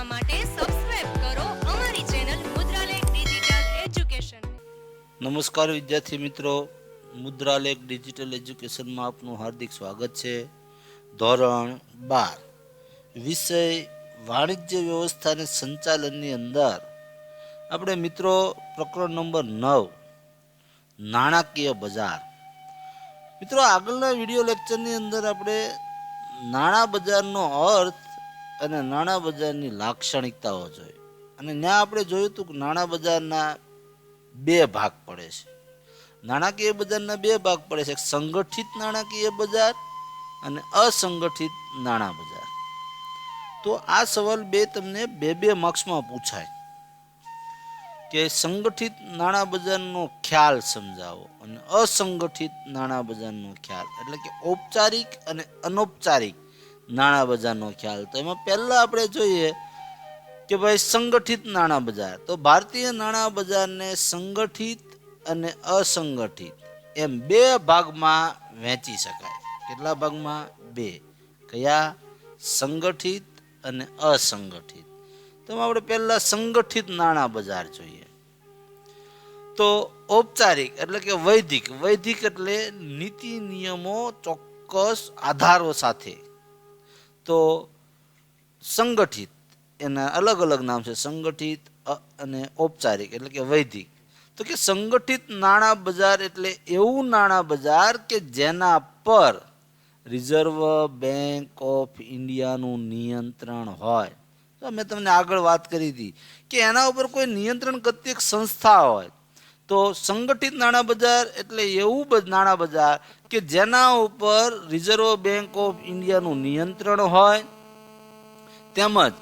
જોવા માટે સબસ્ક્રાઇબ કરો અમારી ચેનલ મુદ્રાલેખ ડિજિટલ એજ્યુકેશન નમસ્કાર વિદ્યાર્થી મિત્રો, મુદ્રાલેખ ડિજિટલ એજ્યુકેશનમાં આપનું હાર્દિક સ્વાગત છે. ધોરણ બાર. વિષય વાણિજ્ય વ્યવસ્થા સંચાલનની અંદર આપણે મિત્રો પ્રકરણ નંબર નવ, નાણાકીય બજાર. મિત્રો આગળના વીડિયો લેક્ચરની અંદર આપણે નાણાં બજારનો અર્થ અને નાણાં બજારની લાક્ષણિકતાઓ જોઈ. અને ત્યાં આપણે જોયું હતું કે નાણાં બજારના બે ભાગ પડે છે. નાણાકીય બજારના બે ભાગ પડે છે. સંગઠિત નાણાકીય બજાર અને અસંગઠિત નાણાં બજાર. તો આ સવાલ બે તમને બે બે માર્ક્સમાં પૂછાય કે સંગઠિત નાણાં બજારનો ખ્યાલ સમજાવો અને અસંગઠિત નાણાં બજારનો ખ્યાલ. એટલે કે ઔપચારિક અને અનૌપચારિક નાણાં બજારનો ખ્યાલ. તો એમાં પહેલાં આપણે જોઈએ કે ભાઈ સંગઠિત નાણાં બજાર તો ભારતીય નાણાં બજારને સંગઠિત અને અસંગઠિત એમ બે ભાગમાં વહેંચી શકાય. કેટલા ભાગમાં? બે. કયા? સંગઠિત અને અસંગઠિત. તો આપણે પહેલાં સંગઠિત નાણાં બજાર જોઈએ. તો ઔપચારિક એટલે કે વૈદિક. વૈદિક એટલે નીતિ નિયમો ચોક્કસ આધારો સાથે. તો સંગઠિત, એના અલગ અલગ નામ છે, સંગઠિત અને ઔપચારિક, એટલે કે વૈધિક તો કે સંગઠિત નાણાં બજાર એટલે એવું નાણાં બજાર કે જેના પર રિઝર્વ બેંક ઓફ ઇન્ડિયાનું નિયંત્રણ હોય. તો મેં તમને આગળ વાત કરી હતી કે એના ઉપર કોઈ નિયંત્રણ કરતી એક સંસ્થા હોય. તો સંગઠિત નાણાં બજાર એટલે એવું નાણાં બજાર કે જેના ઉપર રિઝર્વ બેંક ઓફ ઇન્ડિયાનું નિયંત્રણ હોય, તેમજ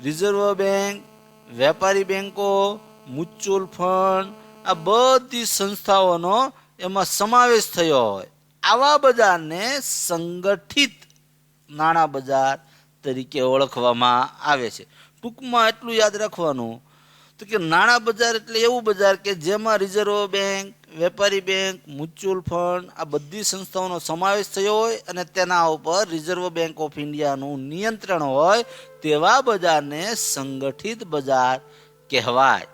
રિઝર્વ બેંક વેપારી બેંકો, મ્યુચ્યુઅલ ફંડ, આ બધી સંસ્થાઓનો એમાં સમાવેશ થયો હોય. આવા બજારને સંગઠિત નાણાં બજાર તરીકે ઓળખવામાં આવે છે. ટૂંકમાં એટલું યાદ રાખવાનું તો કે નાણાં બજાર એટલે એવું બજાર કે જેમાં રિઝર્વ બેંક, વેપારી બેંક, મ્યુચ્યુઅલ ફંડ આ બધી સંસ્થાઓનો સમાવેશ થયો હોય અને તેના ઉપર રિઝર્વ બેંક ઓફ ઇન્ડિયાનું નિયંત્રણ હોય તેવા બજારને સંગઠિત બજાર કહેવાય.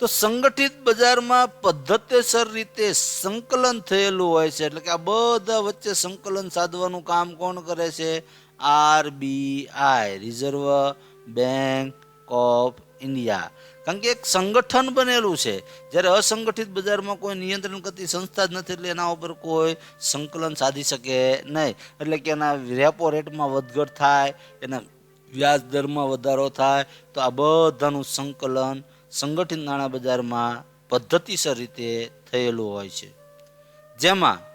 તો સંગઠિત બજારમાં પદ્ધતિસર રીતે સંકલન થયેલું હોય છે. એટલે કે આ બધા વચ્ચે સંકલન સાધવાનું કામ કોણ કરે છે? RBI, reserve bank of India. કારણ કે એક સંગઠન બનેલું છે. જ્યારે અસંગઠિત બજારમાં કોઈ નિયંત્રણ કરતી સંસ્થા જ નથી એટલે એના ઉપર કોઈ સંકલન સાધી શકે નહીં. એટલે કે એના રેપો રેટમાં વધઘટ થાય, એના વ્યાજ દરમાં વધારો થાય, તો આ બધાનું સંકલન સંગઠિત નાણાં બજારમાં પદ્ધતિસર રીતે થયેલું હોય છે. જેમાં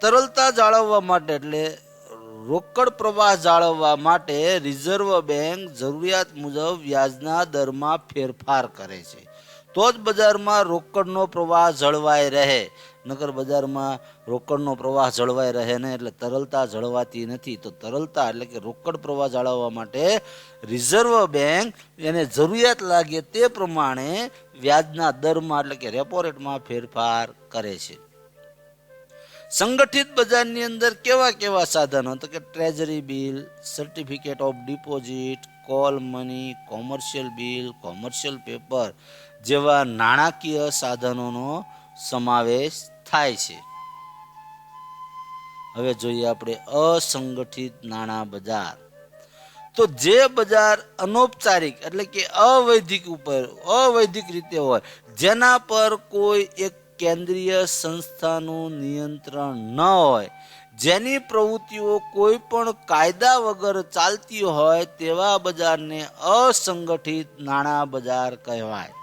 તરલતા જાળવવા માટે એટલે રોકડ પ્રવાહ જાળવવા માટે રિઝર્વ બેંક જરૂરિયાત મુજબ વ્યાજના દરમાં ફેરફાર કરે છે. તો જ બજારમાં રોકડનો પ્રવાહ જળવાઈ રહે. નગર બજારમાં રોકડનો પ્રવાહ જળવાઈ રહે ને એટલે તરલતા જળવાતી નથી. તો તરલતા એટલે કે રોકડ પ્રવાહ જાળવવા માટે રિઝર્વ બેંક એને જરૂરિયાત લાગે તે પ્રમાણે વ્યાજના દરમાં એટલે કે રેપો રેટમાં ફેરફાર કરે છે. સંગઠિત બજારની અંદર કેવા કેવા સાધનો? તો કે treasury bill, certificate of deposit, call money, commercial bill, commercial paper જેવા નાણાકીય સાધનોનો સમાવેશ થાય છે. હવે જોઈએ આપણે અસંગઠિત નાણાં બજાર. તો જે બજાર અનૌપચારિક એટલે કે અવૈધિક ઉપર, અવૈધિક રીતે હોય, જેના પર કોઈ એક કેન્દ્રીય સંસ્થાનું નિયંત્રણ ન હોય, જેની પ્રવૃત્તિઓ કોઈ પણ કાયદા વગર ચાલતી હોય તેવા બજારને અસંગઠિત નાણાં બજાર કહેવાય.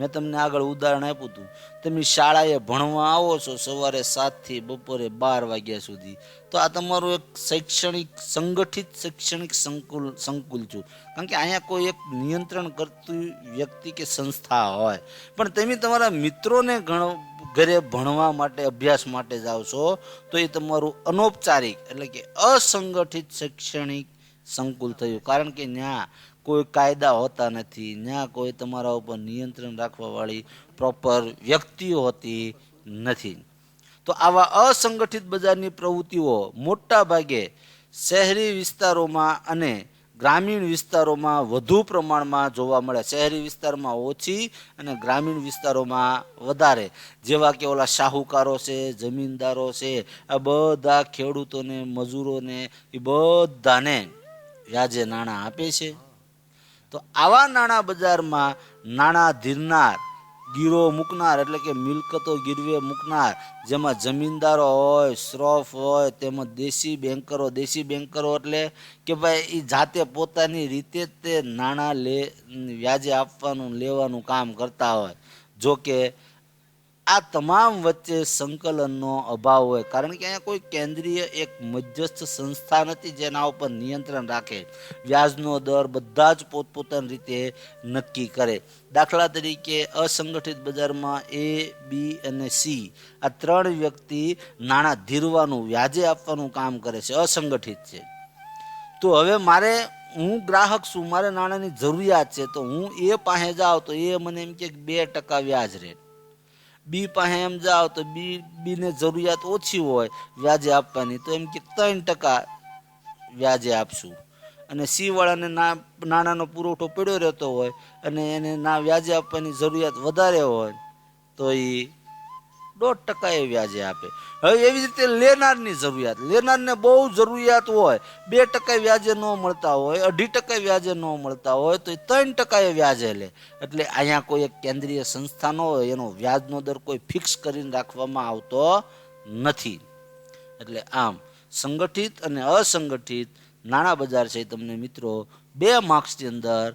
મેં તમને આગળ ઉદાહરણ આપ્યું હતું. તમે શાળાએ ભણવા આવો છો સવારે સાતથી બપોરે બાર વાગ્યા સુધી. તો આ તમારું એક શૈક્ષણિક, સંગઠિત શૈક્ષણિક સંકુલ સંકુલ છું. કારણ કે અહીંયા કોઈ એક નિયંત્રણ કરતું વ્યક્તિ કે સંસ્થા હોય. પણ તમે તમારા મિત્રોને ઘણો ઘરે ભણવા માટે, અભ્યાસ માટે જાઓ છો, તો એ તમારું અનૌપચારિક એટલે કે અસંગઠિત શૈક્ષણિક સંકુલ થયું. કારણ કે ત્યાં કોઈ કાયદા હોતા નથી ત્યાં કોઈ તમારા ઉપર નિયંત્રણ રાખવાવાળી પ્રોપર વ્યક્તિઓ હોતી નથી. તો આવા અસંગઠિત બજારની પ્રવૃત્તિઓ મોટા ભાગે શહેરી વિસ્તારોમાં અને ગ્રામીણ વિસ્તારોમાં વધુ પ્રમાણમાં જોવા મળે. શહેરી વિસ્તારમાં ઓછી અને ગ્રામીણ વિસ્તારોમાં વધારે. જેવા કે ઓલા શાહુકારો છે, જમીનદારો છે, આ બધા ખેડૂતોને, મજૂરોને એ બધાને વ્યાજે નાણાં આપે છે. તો આવા નાણાં બજારમાં નાણાં ધીરનાર, ગીરો મૂકનાર એટલે કે મિલકતો ગીરવે મૂકનાર, જેમાં જમીનદારો હોય, શ્રોફ હોય, તેમજ દેશી બેન્કરો દેશી બેન્કરો એટલે કે ભાઈ એ જાતે પોતાની રીતે તે નાણાં લે, વ્યાજે આપવાનું, લેવાનું કામ કરતા હોય. જો કે આ તમામ વચ્ચે સંકલનનો અભાવ હોય. કારણ કે અહીંયા કોઈ કેન્દ્રીય એક મધ્યસ્થ સંસ્થા નથી જેના ઉપર નિયંત્રણ રાખે. વ્યાજનો દર બધા જ પોતપોતાની રીતે નક્કી કરે. દાખલા તરીકે અસંગઠિત બજારમાં એ બી અને સી આ ત્રણ વ્યક્તિ નાણાં ધીરવાનું, વ્યાજે આપવાનું કામ કરે છે. અસંગઠિત છે. તો હવે મારે, હું ગ્રાહક છું, મારે નાણાંની જરૂરિયાત છે, તો હું એ પાસે જાઉં તો એ મને એમ કે બે ટકા વ્યાજ રહે બી પાસે એમ જાઓ તો બી, બીને જરૂરિયાત ઓછી હોય વ્યાજે આપવાની. તો એમ કે ત્રણ ટકા વ્યાજે આપશું. અને સી વાળાને ના, નાણાંનો પુરવઠો પડ્યો રહેતો હોય અને એને ના વ્યાજે આપવાની જરૂરિયાત વધારે હોય, તો એ દોઢ ટકા એ વ્યાજે આપે. હવે એવી રીતે લેનારની જરૂરિયાત. લેનારને બહુ જરૂરિયાત હોય, બે ટકા વ્યાજે ન મળતા હોય, અઢી ટકા વ્યાજે ન મળતા હોય, તો એ ત્રણ ટકા એ વ્યાજે લે. એટલે અહીંયા કોઈ એક કેન્દ્રીય સંસ્થા હોય, એનો વ્યાજનો દર કોઈ ફિક્સ કરીને રાખવામાં આવતો નથી. એટલે આમ, સંગઠિત અને અસંગઠિત નાણાં બજાર છે તમને મિત્રો, બે માર્ક્સની અંદર